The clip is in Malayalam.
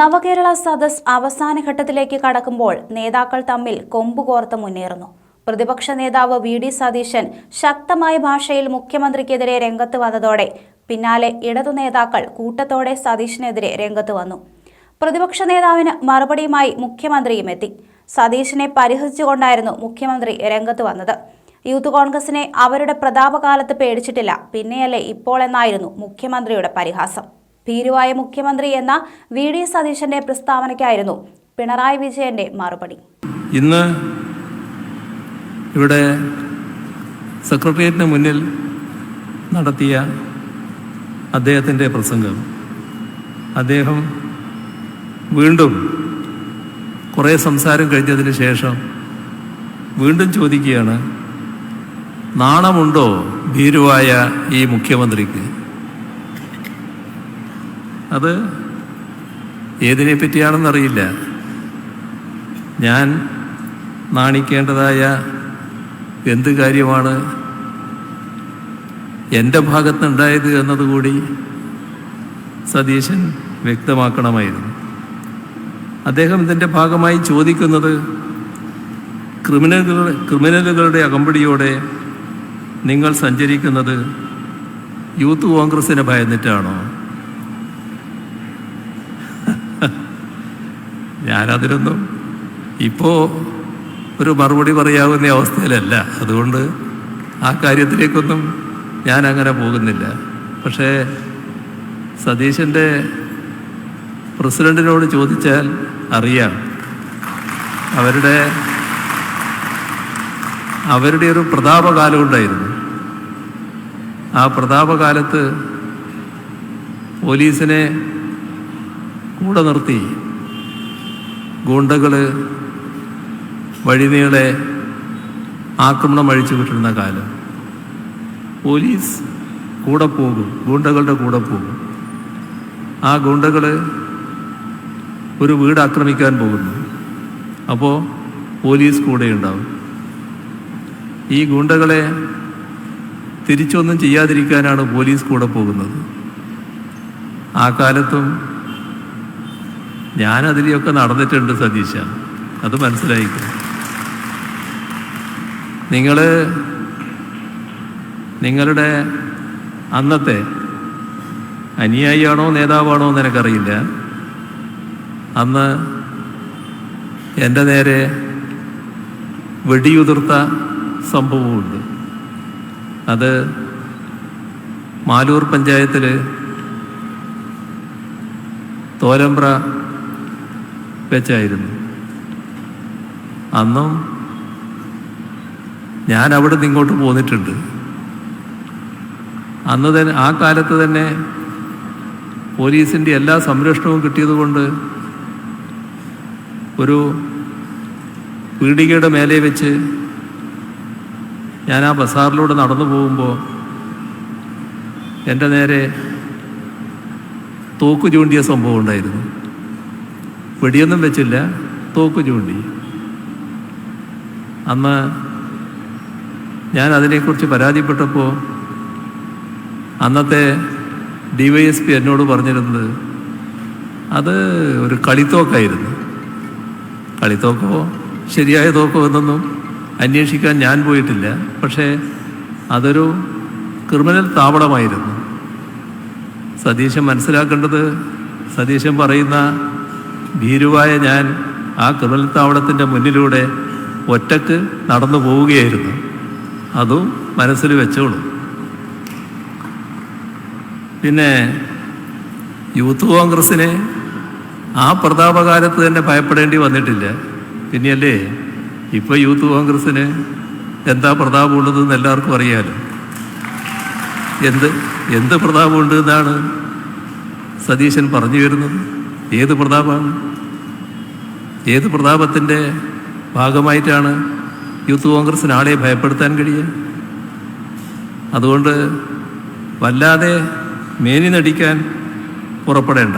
നവകേരള സദസ് അവസാന ഘട്ടത്തിലേക്ക് കടക്കുമ്പോൾ നേതാക്കൾ തമ്മിൽ കൊമ്പുകോർത്ത് മുന്നേറുന്നു. പ്രതിപക്ഷ നേതാവ് വി ഡി സതീശൻ ശക്തമായ ഭാഷയിൽ മുഖ്യമന്ത്രിക്കെതിരെ രംഗത്ത് വന്നതോടെ പിന്നാലെ ഇടതു നേതാക്കൾ കൂട്ടത്തോടെ സതീശനെതിരെ രംഗത്ത് വന്നു. പ്രതിപക്ഷ നേതാവിന് മറുപടിയുമായി മുഖ്യമന്ത്രിയും എത്തി. സതീശനെ പരിഹസിച്ചുകൊണ്ടായിരുന്നു മുഖ്യമന്ത്രി രംഗത്ത് വന്നത്. യൂത്ത് കോൺഗ്രസിനെ അവരുടെ പ്രതാപകാലത്ത് പേടിച്ചിട്ടില്ല. പിന്നെയല്ലേ ഇപ്പോൾ എന്നായിരുന്നു മുഖ്യമന്ത്രിയുടെ പരിഹാസം. ഭീരുവായ മുഖ്യമന്ത്രി എന്ന വി ഡി സതീശന്റെ പ്രസ്താവനയ്ക്കായിരുന്നു പിണറായി വിജയന്റെ മറുപടി. ഇന്ന് ഇവിടെ സെക്രട്ടേറിയറ്റിന് മുന്നിൽ നടത്തിയ അദ്ദേഹത്തിന്റെ പ്രസംഗം. അദ്ദേഹം വീണ്ടും കുറേ സംസാരം കഴിഞ്ഞതിന് ശേഷം വീണ്ടും ചോദിക്കുകയാണ് നാണമുണ്ടോ ഭീരുവായ ഈ മുഖ്യമന്ത്രിക്ക്? അത് ഏതിനെ പറ്റിയാണെന്നറിയില്ല ഞാൻ നാണിക്കേണ്ടതായ എന്ത് കാര്യമാണ് എന്റെ ഭാഗത്തുണ്ടായത് എന്നതുകൂടി സതീശൻ വ്യക്തമാക്കണമായിരുന്നു. അദ്ദേഹം ഇതിന്റെ ഭാഗമായി ചോദിക്കുന്നത് ക്രിമിനലുകൾ ക്രിമിനലുകളുടെ അകമ്പടിയോടെ നിങ്ങൾ സഞ്ചരിക്കുന്നത് യൂത്ത് കോൺഗ്രസിനെ ഭയന്നിട്ടാണോ? ഞാനതിനൊന്നും ഇപ്പോൾ ഒരു മറുപടി പറയാവുന്ന അവസ്ഥയിലല്ല. അതുകൊണ്ട് ആ കാര്യത്തിലേക്കൊന്നും ഞാൻ അങ്ങനെ പോകുന്നില്ല. പക്ഷേ സതീശന്റെ പ്രസിഡന്റിനോട് ചോദിച്ചാൽ അറിയാം. അവരുടെ അവരുടെ ഒരു പ്രതാപകാലം ഉണ്ടായിരുന്നു. ആ പ്രതാപകാലത്ത് പോലീസിനെ കൂടെ നിർത്തി ഗുണ്ടകൾ വഴിനീളെ ആക്രമണം അഴിച്ചു വിട്ടിരുന്ന കാലം. പോലീസ് കൂടെ പോകും ഗുണ്ടകളുടെ കൂടെ പോകും. ആ ഗുണ്ടകൾ ഒരു വീട് ആക്രമിക്കാൻ പോകുന്നു. അപ്പോൾ പോലീസ് കൂടെ ഉണ്ടാവും. ഈ ഗുണ്ടകളെ തിരിച്ചൊന്നും ചെയ്യാതിരിക്കാനാണ് പോലീസ് കൂടെ പോകുന്നത്. ആ കാലത്തും ഞാൻ അതിലെയൊക്കെ നടന്നിട്ടുണ്ട് സതീശ. അത് മനസ്സിലായിക്കും? നിങ്ങൾ നിങ്ങളുടെ അന്നത്തെ അനുയായിയാണോ നേതാവാണോ എന്ന് എനിക്കറിയില്ല. അന്ന് എന്റെ നേരെ വെടിയുതിർത്ത സംഭവമുണ്ട്. അത് മാലൂർ പഞ്ചായത്തിൽ തോലമ്പ്ര വെച്ചായിരുന്നു അന്നും ഞാൻ അവിടെ നിന്ന് ഇങ്ങോട്ട് പോന്നിട്ടുണ്ട്. അന്ന് തന്നെ ആ കാലത്ത് തന്നെ പോലീസിന്റെ എല്ലാ സംരക്ഷണവും കിട്ടിയതുകൊണ്ട് ഒരു പീടികയുടെ മേലെ വെച്ച് ഞാൻ ആ ബസാറിലൂടെ നടന്നു പോകുമ്പോൾ എന്റെ നേരെ തോക്ക് ചൂണ്ടിയ സംഭവം ഉണ്ടായിരുന്നു. വെടിയൊന്നും വെച്ചില്ല തോക്ക് ചൂണ്ടി. അന്ന് ഞാൻ അതിനെക്കുറിച്ച് പരാതിപ്പെട്ടപ്പോൾ അന്നത്തെ ഡി വൈ എസ് പി എന്നോട് പറഞ്ഞിരുന്നത് അത് ഒരു കളിത്തോക്കായിരുന്നു. കളിത്തോക്കോ ശരിയായ തോക്കോ എന്നൊന്നും അന്വേഷിക്കാൻ ഞാൻ പോയിട്ടില്ല. പക്ഷേ അതൊരു ക്രിമിനൽ താവളമായിരുന്നു. സതീശൻ മനസ്സിലാക്കേണ്ടത് സതീശൻ പറയുന്ന ഭീരുവായ ഞാൻ ആ ക്രിമിനൽ താവളത്തിന്റെ മുന്നിലൂടെ ഒറ്റയ്ക്ക് നടന്നു പോവുകയായിരുന്നു. അതും മനസ്സിൽ വെച്ചോളൂ. പിന്നെ യൂത്ത് കോൺഗ്രസ്സിനെ ആ പ്രതാപകാലത്ത് തന്നെ ഭയപ്പെടേണ്ടി വന്നിട്ടില്ല. പിന്നെയല്ലേ ഇപ്പോൾ യൂത്ത് കോൺഗ്രസ്സിന് എന്താ പ്രതാപമുള്ളതെന്ന് എല്ലാവർക്കും അറിയാലോ. എന്ത് എന്ത് പ്രതാപമുണ്ട് എന്നാണ് സതീശൻ പറഞ്ഞു വരുന്നത്. ഏത് പ്രതാപമാണ്? ഏത് പ്രതാപത്തിന്റെ ഭാഗമായിട്ടാണ് യൂത്ത് കോൺഗ്രസ്സിന് ആളെ ഭയപ്പെടുത്താൻ കഴിയുക? അതുകൊണ്ട് വല്ലാതെ മേനി നടിക്കാൻ പുറപ്പെടേണ്ട.